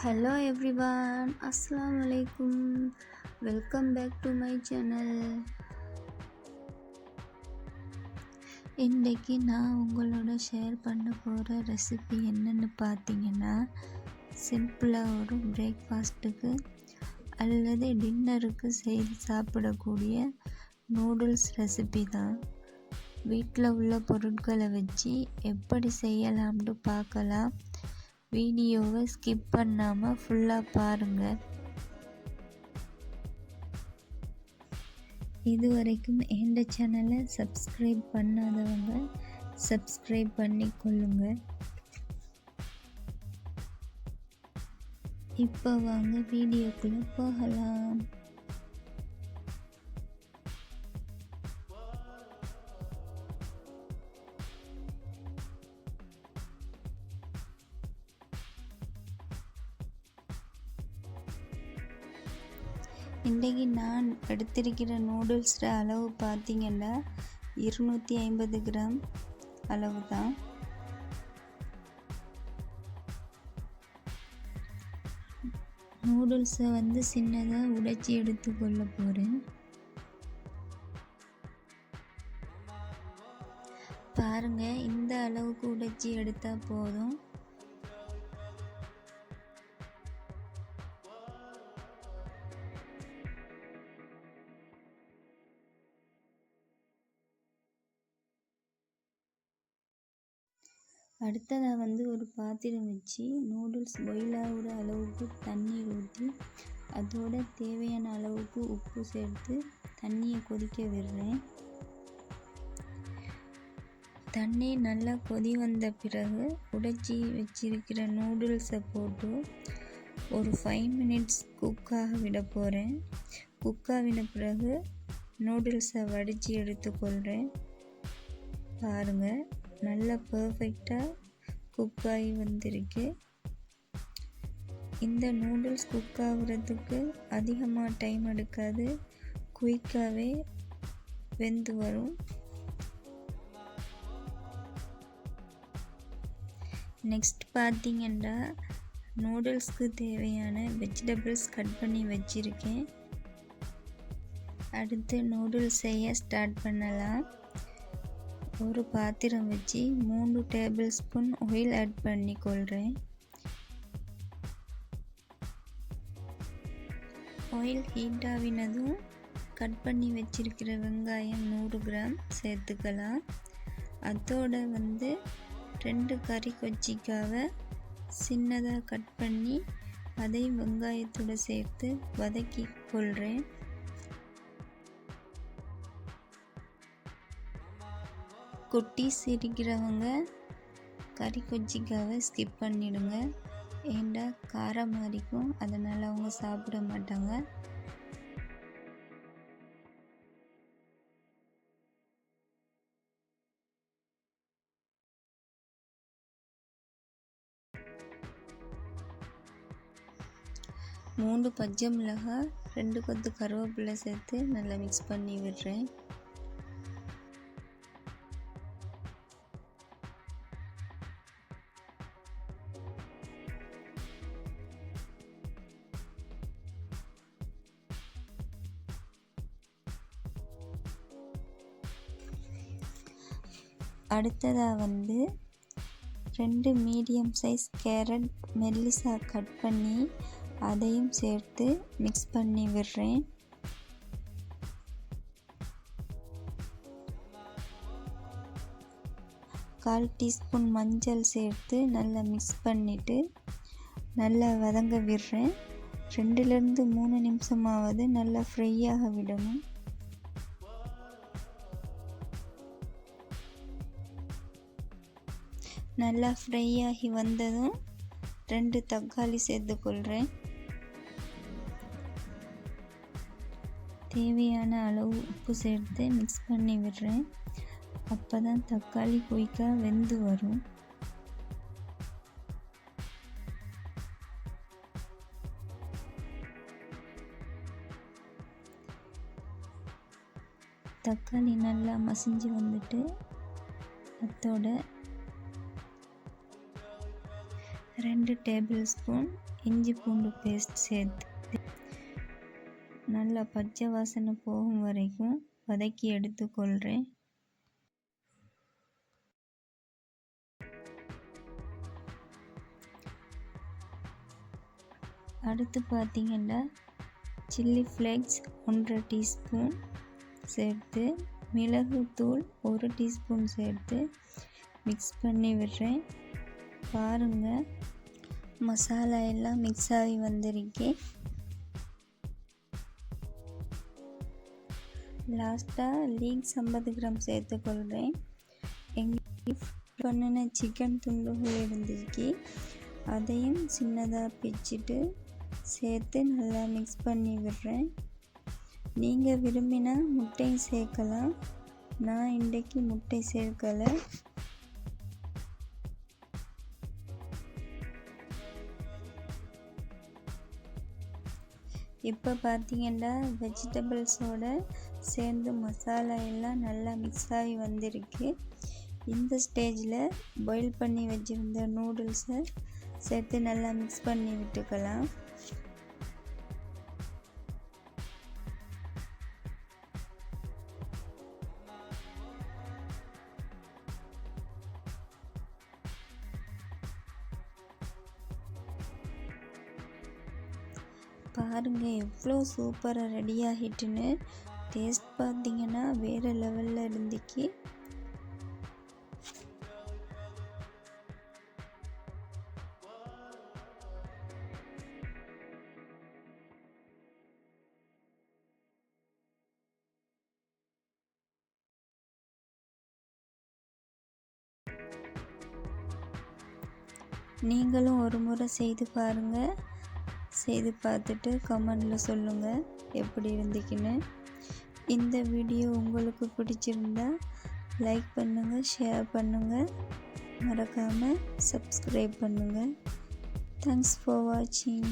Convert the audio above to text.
Hello everyone அஸ்ஸலாமு அலைக்கும் welcome back to my channel இன்றைக்கி நான் உங்களோட ஷேர் பண்ண போகிற ரெசிபி என்னென்னு பார்த்தீங்கன்னா சிம்பிளாக ஒரு பிரேக்ஃபாஸ்ட்டுக்கு அல்லது டின்னருக்கு செய்து சாப்பிடக்கூடிய நூடுல்ஸ் ரெசிபி தான். வீட்டில் உள்ள பொருட்களை வச்சு எப்படி செய்யலாம்னு பார்க்கலாம். வீடியோவை ஸ்கிப் பண்ணாமல் ஃபுல்லாக பாருங்கள் இது வரைக்கும் எந்த சேனலை சப்ஸ்கிரைப் பண்ணாதவங்க சப்ஸ்கிரைப் பண்ணி கொள்ளுங்கள் இப்போ வாங்க வீடியோக்குள்ளே போகலாம். இன்றைக்கி நான் எடுத்திருக்கிற நூடுல்ஸோட அளவு பார்த்திங்கன்னா இருநூற்றி ஐம்பது கிராம் அளவு தான் நூடுல்ஸை வந்து சின்னதாக உடைச்சி எடுத்துக்கொள்ள போகிறேன் பாருங்கள் இந்த அளவுக்கு உடைச்சி எடுத்தால் போதும். அடுத்ததாக வந்து ஒரு பாத்திரம் வச்சு நூடுல்ஸ் பாயில் ஆகிற அளவுக்கு தண்ணீர் ஊற்றி அதோட தேவையான அளவுக்கு உப்பு சேர்த்து தண்ணியை கொதிக்க விடுறேன். தண்ணி நல்லா கொதி வந்த பிறகு உடைச்சி வச்சிருக்கிற நூடுல்ஸை போட்டு ஒரு ஃபைவ் மினிட்ஸ் குக்காக விட போகிறேன் குக்காவின பிறகு நூடுல்ஸை வடித்து எடுத்துக்கொள்கிறேன் பாருங்கள் நல்லா பர்ஃபெக்டாக குக் ஆகி வந்திருக்கு. இந்த நூடுல்ஸ் குக் ஆகுறதுக்கு அதிகமாக டைம் எடுக்காது. குயிக்காகவே வெந்து வரும். நெக்ஸ்ட் பார்த்தீங்கன்னா நூடுல்ஸ்க்கு தேவையான வெஜிடபிள்ஸ் கட் பண்ணி வச்சுருக்கேன். அடுத்து நூடுல்ஸ் செய்ய ஸ்டார்ட் பண்ணலாம். ஒரு பாத்திரம் வச்சு மூணு டேபிள் ஸ்பூன் ஆயில் ஆட் பண்ணி கொள்கிறேன் ஆயில் ஹீட் ஆகினதும் கட் பண்ணி வச்சிருக்கிற வெங்காயம் நூறு கிராம் சேர்த்துக்கலாம். அதோட வந்து ரெண்டு கறி கொச்சிக்காவை சின்னதாக கட் பண்ணி அதையும் வெங்காயத்தோடு சேர்த்து வதக்கி கொள்கிறேன் குட்டீஸ் இருக்கிறவங்க கறி கொச்சிக்காவை ஸ்கிப் பண்ணிடுங்க. ஏண்டா காரம் இருக்கும் அதனால் அவங்க சாப்பிட மாட்டாங்க. மூணு பச்சை மிளகாய் ரெண்டு கொத்து கருவேப்பிலை சேர்த்து நல்லா மிக்ஸ் பண்ணி விடுறேன். அடுத்ததாக வந்து ரெண்டு மீடியம் சைஸ் கேரட் மெல்லிசா கட் பண்ணி அதையும் சேர்த்து மிக்ஸ் பண்ணி விடுறேன். கால் டீஸ்பூன் மஞ்சள் சேர்த்து நல்லா மிக்ஸ் பண்ணிவிட்டு நல்லா வதங்க விடுறேன். ரெண்டுலேருந்து மூணு நிமிஷமாவது நல்லா ஃப்ரையாக விடணும். நல்லா ஃப்ரை ஆகி வந்ததும் ரெண்டு தக்காளி சேர்த்துக்கொள்கிறேன் தேவையான அளவு உப்பு சேர்த்து மிக்ஸ் பண்ணி விடுறேன். அப்போ தான் தக்காளி குயிக்காக வெந்து வரும். தக்காளி நல்லா மசிஞ்சு வந்துட்டு அத்தோட ரெண்டு டேபிள் ஸ்பூன் இஞ்சி பூண்டு பேஸ்ட் சேர்த்து நல்லா பச்சை வாசனை போகும் வரைக்கும் வதக்கி எடுத்துக்கொள்கிறேன். அடுத்து பார்த்திங்கன்னா சில்லி ஃப்ளேக்ஸ் ஒன்றரை டீஸ்பூன் சேர்த்து மிளகுத்தூள் ஒரு டீஸ்பூன் சேர்த்து மிக்ஸ் பண்ணி விடுறேன். பாருங்கள் மசாலா எல்லாம் மிக்ஸ் ஆகி வந்திருக்கு. லாஸ்ட்டாக லீக்ஸ் ஐம்பது கிராம் சேர்த்துக்கொள்கிறேன் எங்கள் பண்ணின சிக்கன் துண்டுகள் இருந்திருக்கு. அதையும் சின்னதாக பிச்சுட்டு சேர்த்து நல்லா மிக்ஸ் பண்ணி விடுறேன். நீங்கள் விரும்பினா முட்டை சேர்க்கலாம். நான் இன்றைக்கு முட்டை சேர்க்கலை. இப்போ பார்த்தீங்கன்னா வெஜிடபிள்ஸோட சேர்ந்து மசாலா எல்லாம் நல்லா மிக்ஸ் ஆகி வந்திருக்கு. இந்த ஸ்டேஜில் பாயில் பண்ணி வச்சுருந்த நூடுல்ஸை சேர்த்து நல்லா மிக்ஸ் பண்ணி விட்டுக்கலாம். பாருங்கள் எவ்வளோ சூப்பராக ரெடி ஆகிட்டுன்னு. டேஸ்ட் பார்த்தீங்கன்னா வேறு லெவலில் இருந்துச்சு. நீங்களும் ஒரு முறை செய்து பாருங்கள் செய்து பார்த்துட்டு கமெண்டில் சொல்லுங்கள் எப்படி இருந்துச்சுன்னு இந்த வீடியோ உங்களுக்கு பிடிச்சிருந்தா லைக் பண்ணுங்கள் ஷேர் பண்ணுங்கள் மறக்காமல் சப்ஸ்கிரைப் பண்ணுங்கள் தேங்க்ஸ் ஃபார் வாட்சிங்